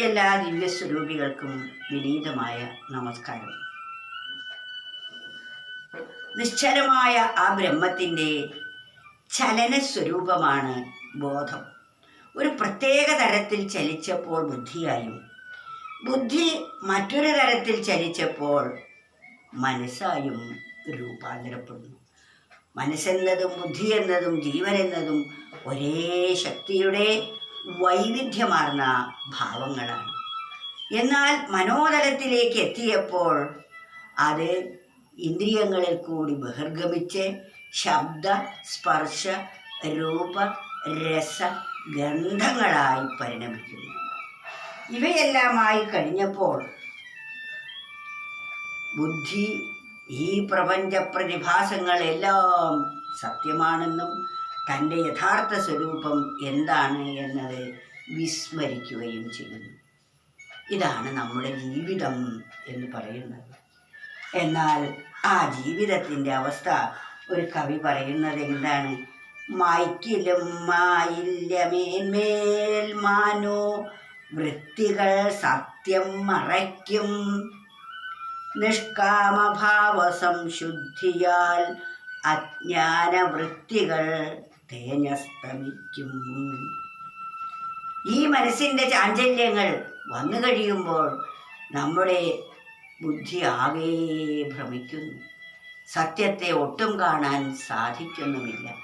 എല്ലാ ദിവ്യസ്വരൂപികൾക്കും വിനീതമായ നമസ്കാരം. നിശ്ചലമായ ആ ബ്രഹ്മത്തിന്റെ ചലനസ്വരൂപമാണ് ബോധം. ഒരു പ്രത്യേക തരത്തിൽ ചലിച്ചപ്പോൾ ബുദ്ധിയായും ബുദ്ധി മറ്റൊരു തരത്തിൽ ചലിച്ചപ്പോൾ മനസ്സായും രൂപാന്തരപ്പെടുന്നു. മനസ്സെന്നതും ബുദ്ധി എന്നതും ജീവൻ എന്നതും ഒരേ ശക്തിയുടെ വൈവിധ്യമാർന്ന ഭാവങ്ങളാണ്. എന്നാൽ മനോതലത്തിലേക്ക് എത്തിയപ്പോൾ അത് ഇന്ദ്രിയങ്ങളിൽ കൂടി ബഹിർഗമിച്ച് ശബ്ദ സ്പർശ രൂപ രസ ഗന്ധങ്ങളായി പരിണമിക്കുന്നു. ഇവയെല്ലാമായി കഴിഞ്ഞപ്പോൾ ബുദ്ധി ഈ പ്രപഞ്ച പ്രതിഭാസങ്ങളെല്ലാം സത്യമാണെന്നും തന്റെ യഥാർത്ഥ സ്വരൂപം എന്താണ് എന്നത് വിസ്മരിക്കുകയും ചെയ്യുന്നു. ഇതാണ് നമ്മുടെ ജീവിതം എന്ന് പറയുന്നത്. എന്നാൽ ആ ജീവിതത്തിന്റെ അവസ്ഥ ഒരു കവി പറയുന്നത് എന്താണ്? മായ്ക്കിലും മായില്യമേന്മേൽ മാനോ വൃത്തികൾ സത്യം മറയ്ക്കും. നിഷ്കാമഭാവ സംശുദ്ധിയാൽ അജ്ഞാന വൃത്തികൾ തേജസ്തമിക്കും ഈ മനസ്സിന്റെ ചാഞ്ചല്യങ്ങൾ വന്നു കഴിയുമ്പോൾ നമ്മുടെ ബുദ്ധി ആകെ ഭ്രമിക്കുന്നു. സത്യത്തെ ഒട്ടും കാണാൻ സാധിക്കുന്നുമില്ല.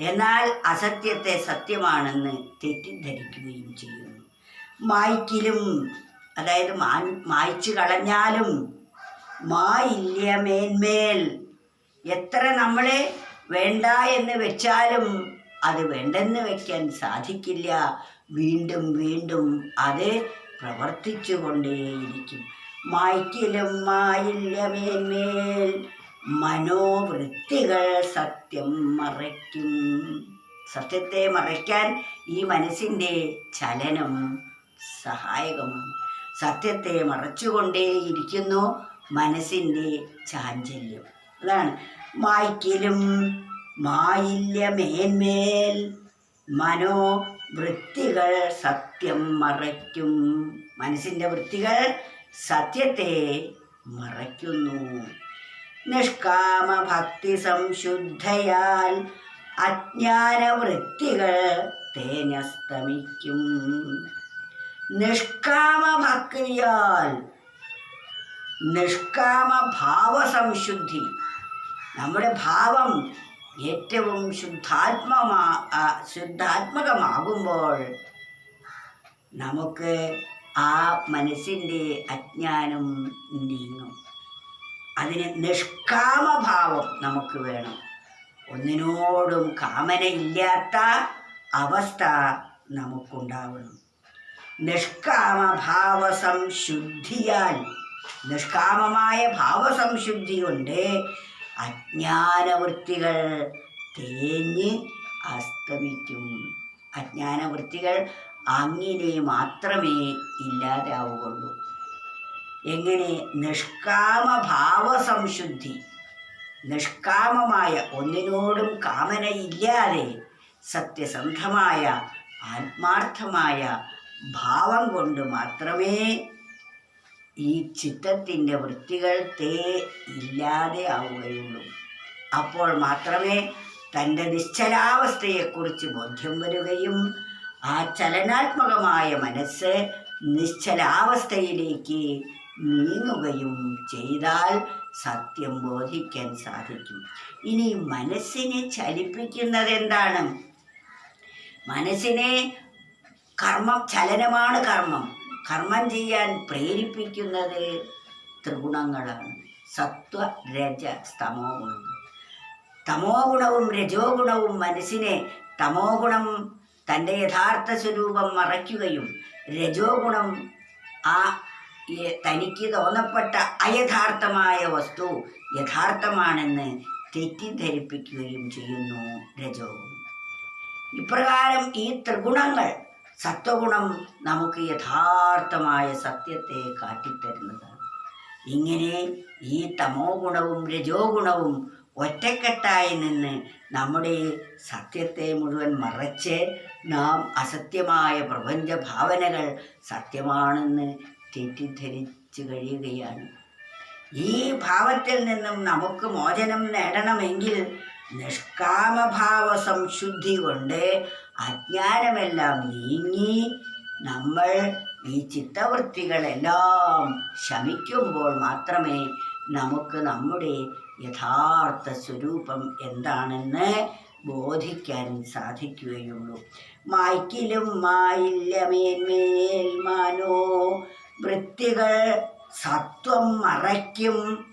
എന്നാൽ അസത്യത്തെ സത്യമാണെന്ന് തെറ്റിദ്ധരിക്കുകയും ചെയ്യുന്നു. മായ്ക്കിലും അതായത് മായ്ച്ചു കളഞ്ഞാലും മായില്യമേന്മേൽ എത്ര നമ്മളെ വേണ്ട എന്ന് വെച്ചാലും അത് വേണ്ടെന്ന് വയ്ക്കാൻ സാധിക്കില്ല. വീണ്ടും വീണ്ടും അത് പ്രവർത്തിച്ചു കൊണ്ടേയിരിക്കും മായ്ക്കിലും മായില്യമേന്മേൽ മനോവൃത്തികൾ സത്യം മറയ്ക്കും. സത്യത്തെ മറയ്ക്കാൻ ഈ മനസ്സിന്റെ ചലനം സഹായകമാണ്. സത്യത്തെ മറച്ചുകൊണ്ടേയിരിക്കുന്നു മനസ്സിന്റെ ചാഞ്ചല്യം. അതാണ്. മായ്ക്കിലും മായില്യമേന്മേൽ മനോവൃത്തികൾ സത്യം മറയ്ക്കും. മനസ്സിന്റെ വൃത്തികൾ സത്യത്തെ മറയ്ക്കുന്നു. നിഷ്കാമ ഭക്തി സംശുദ്ധയാൽ അജ്ഞാനവൃത്തികൾ തേനസ്തമിക്കും. നിഷ്കാമ ഭക്തിയാൽ നിഷ്കാമ ഭാവസംശുദ്ധി നമ്മുടെ ഭാവം ഏറ്റവും ശുദ്ധാത്മമാ ശുദ്ധാത്മകമാകുമ്പോൾ നമുക്ക് ആ മനസ്സിന്റെ അജ്ഞാനം നീങ്ങും. അതിന് നിഷ്കാമഭാവം നമുക്ക് വേണം. ഒന്നിനോടും കാമനയില്ലാത്ത അവസ്ഥ നമുക്കുണ്ടാവണം. നിഷ്കാമഭാവസം സംശുദ്ധിയാൽ നിഷ്കാമമായ ഭാവസംശുദ്ധി കൊണ്ട് അജ്ഞാനവൃത്തികൾ തേഞ്ഞ് അസ്തമിക്കും. അജ്ഞാനവൃത്തികൾ അങ്ങനെ മാത്രമേ ഇല്ലാതാവുകയുള്ളൂ. എങ്ങനെ? നിഷ്കാമ ഭാവസംശുദ്ധി നിഷ്കാമമായ ഒന്നിനോടും കാമനയില്ലാതെ സത്യസന്ധമായ ആത്മാർത്ഥമായ ഭാവം കൊണ്ട് മാത്രമേ ഈ ചിത്തത്തിന്റെ വൃത്തികൾ തേ ഇല്ലാതെ ആവുകയുള്ളൂ. അപ്പോൾ മാത്രമേ തന്റെ നിശ്ചലാവസ്ഥയെക്കുറിച്ച് ബോധ്യം വരികയും ആ ചലനാത്മകമായ മനസ്സ് നിശ്ചലാവസ്ഥയിലേക്ക് നീങ്ങുകയും ചെയ്താൽ സത്യം ബോധിക്കാൻ സാധിക്കും. ഇനി മനസ്സിനെ ചലിപ്പിക്കുന്നത് എന്താണ് മനസ്സിനെ കർമ്മം ചലനമാണ് കർമ്മം. കർമ്മം ചെയ്യാൻ പ്രേരിപ്പിക്കുന്നത് ത്രിഗുണങ്ങളാണ്. സത്വ രജ തമോ ഗുണങ്ങൾ തമോ ഗുണവും രജോ ഗുണവും മനസ്സിനെ തമോ ഗുണം തന്റെ യഥാർത്ഥ സ്വരൂപം മറയ്ക്കുകയും രജോ ഗുണം ആ തനിക്ക് തോന്നപ്പെട്ട അയഥാർത്ഥമായ വസ്തു യഥാർത്ഥമാണെന്ന് തെറ്റിദ്ധരിപ്പിക്കുകയും ചെയ്യുന്നു രജോ ഗുണം. ഇപ്രകാരം ഈ ത്രിഗുണങ്ങൾ സത്വഗുണം നമുക്ക് യഥാർത്ഥമായ സത്യത്തെ കാട്ടിത്തരുന്നതാണ് ഇങ്ങനെ ഈ തമോ ഗുണവും രജോ ഗുണവും ഒറ്റക്കെട്ടായി നിന്ന് നമ്മുടെ സത്യത്തെ മുഴുവൻ മറച്ച് നാം അസത്യമായ പ്രപഞ്ച ഭാവനകൾ സത്യമാണെന്ന് തെറ്റിദ്ധരിച്ചു കഴിയുകയാണ്. ഈ ഭാവത്തിൽ നിന്നും നമുക്ക് മോചനം നേടണമെങ്കിൽ നിഷ്കാമഭാവ സംശുദ്ധി കൊണ്ട് അജ്ഞാനമെല്ലാം നീങ്ങി നമ്മൾ ഈ ചിത്തവൃത്തികളെല്ലാം ശമിക്കുമ്പോൾ മാത്രമേ നമുക്ക് നമ്മുടെ യഥാർത്ഥ സ്വരൂപം എന്താണെന്ന് ബോധിക്കാൻ സാധിക്കുകയുള്ളൂ. മായ്ക്കിലും മായില്ലമേന്മേൽമാനോ വൃത്തികൾ സത്വം മറയ്ക്കും.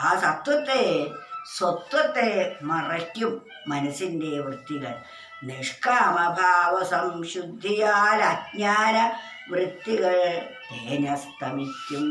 ആ സത്വത്തെ സ്വത്വത്തെ മറയ്ക്കും മനസ്സിന്റെ വൃത്തികൾ. നിഷ്കാമഭാവ സംശുദ്ധിയാൽ അജ്ഞാന വൃത്തികൾ തേനസ്തമിക്കും.